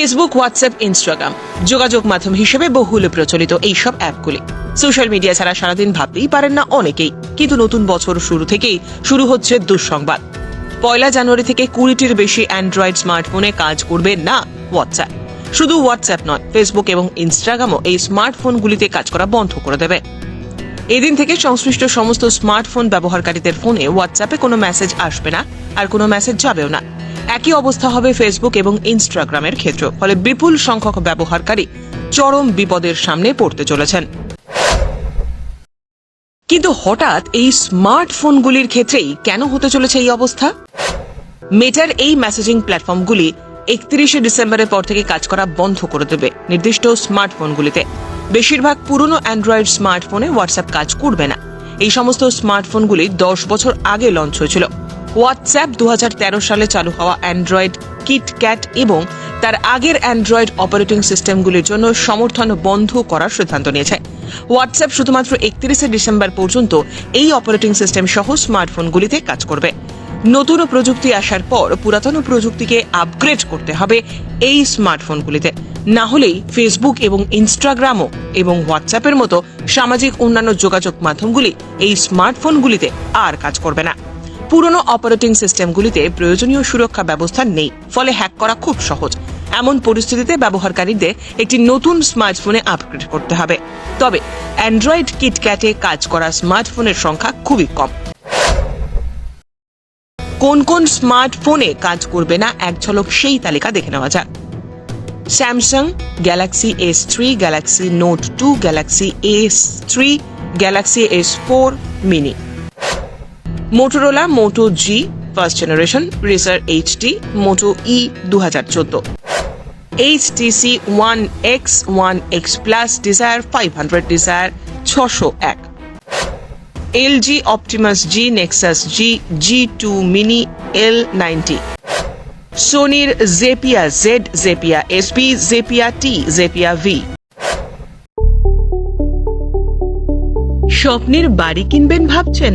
Facebook WhatsApp Instagram যোগাযোগ মাধ্যম হিসেবে বহুল প্রচলিত এইসব অ্যাপগুলি। সোশ্যাল মিডিয়া ছাড়া সারাদিন ভাবতেই পারেন না অনেকেই। কিন্তু নতুন বছর শুরু থেকেই শুরু হচ্ছে দুঃসংবাদ। পয়লা জানুয়ারি থেকে কুড়িটির বেশি অ্যান্ড্রয়েড স্মার্টফোনে কাজ করবে না হোয়াটসঅ্যাপ শুধু হোয়াটসঅ্যাপ নয় ফেসবুক এবং ইনস্টাগ্রামও এই স্মার্টফোনগুলিতে কাজ করা বন্ধ করে দেবে। এদিন থেকে সংশ্লিষ্ট সমস্ত স্মার্টফোন ব্যবহারকারীদের ফোনে হোয়াটসঅ্যাপে কোনো মেসেজ আসবে না, আর কোনো মেসেজ যাবেও না। একই অবস্থা হবে ফেসবুক এবং ইনস্টাগ্রামের ক্ষেত্রে, ফলে বিপুল সংখ্যক ব্যবহারকারী চরম বিপদের সামনে পড়তে চলেছেন। কিন্তু হঠাৎ এই স্মার্টফোনগুলির ক্ষেত্রেই কেন হতে চলেছে এই অবস্থা? মেটার এই মেসেজিং প্ল্যাটফর্মগুলি একত্রিশে ডিসেম্বরের পর থেকে কাজ করা বন্ধ করে দেবে নির্দিষ্ট স্মার্টফোনগুলিতে। বেশিরভাগ পুরনো অ্যান্ড্রয়েড স্মার্টফোনে হোয়াটসঅ্যাপ কাজ করবে না। এই সমস্ত স্মার্টফোনগুলি দশ বছর আগে লঞ্চ হয়েছিল। হোয়াটসঅ্যাপ দু হাজার তেরো সালে চালু হওয়া অ্যান্ড্রয়েড কিটক্যাট এবং তার আগের অ্যান্ড্রয়েড অপারেটিং সিস্টেমগুলির জন্য সমর্থন বন্ধ করার সিদ্ধান্ত নিয়েছে। হোয়াটসঅ্যাপ শুধুমাত্র একত্রিশে ডিসেম্বর পর্যন্ত এই অপারেটিং সিস্টেম সহ স্মার্টফোনগুলিতে কাজ করবে। নতুন প্রযুক্তি আসার পর পুরাতন প্রযুক্তিকে আপগ্রেড করতে হবে এই স্মার্টফোনগুলিতে না হলেই ফেসবুক এবং ইনস্টাগ্রামও এবং হোয়াটসঅ্যাপের মতো সামাজিক অন্যান্য যোগাযোগ মাধ্যমগুলি এই স্মার্টফোনগুলিতে আর কাজ করবে না। পুরনো অপারেটিং সিস্টেমগুলিতে প্রয়োজনীয় সুরক্ষা ব্যবস্থা নেই, ফলে হ্যাক করা খুব সহজ। এমন পরিস্থিতিতে ব্যবহারকারীদের একটি নতুন স্মার্টফোনে আপগ্রেড করতে হবে। তবে অ্যান্ড্রয়েড কিটক্যাটে কাজ করা স্মার্টফোনের সংখ্যা খুবই কম। কোন কোন স্মার্টফোনে কাজ করবে না এক ঝলক সেই তালিকা দেখে নেওয়া যাক। Samsung Galaxy S three Galaxy Note two Galaxy S three Galaxy S four mini Motorola Moto G first generation Razr HD Moto E দু হাজার চোদ্দ HTC One X One X plus Desire five hundred Desire ছশো এক LG Optimus G Nexus G G two mini L ninety সোনির Xperia Z Xperia SP Xperia T Xperia V স্বপ্নের বাড়ি কিনবেন ভাবছেন?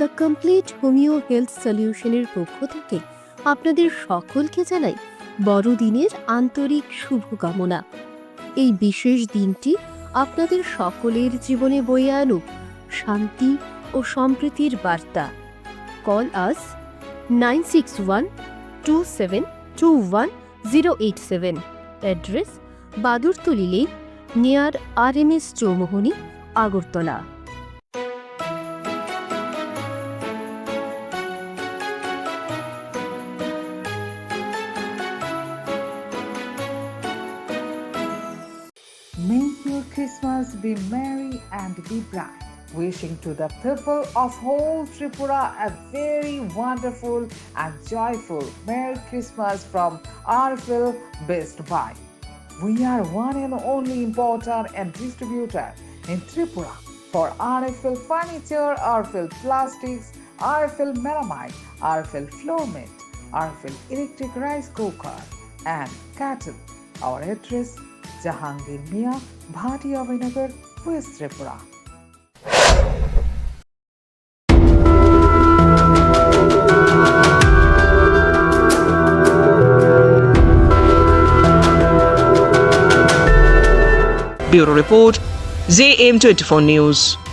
the complete homeo health সলিউশনের পক্ষ থেকে আপনাদের সকলকে জানাই বড়দিনের আন্তরিক শুভকামনা। এই বিশেষ দিনটি আপনাদের সকলের জীবনে বয়ে আনুক শান্তি ও সম্প্রীতির বার্তা। Call us nine six one two seven two one zero eight seven address Badurtali lane near R M S Chowmuhani Agartala your Christmas be merry and be bright. Wishing to the people of whole Tripura a very wonderful and joyful Merry Christmas from RFL Best Buy. We are one and only importer and distributor in Tripura for RFL furniture, RFL plastics, RFL melamine, RFL floor mat, Arfil electric rice cooker, and cattle. Our address Jahangir Mia, Bhati Avinagar, West Tripura. Bureau Report, JM24 News.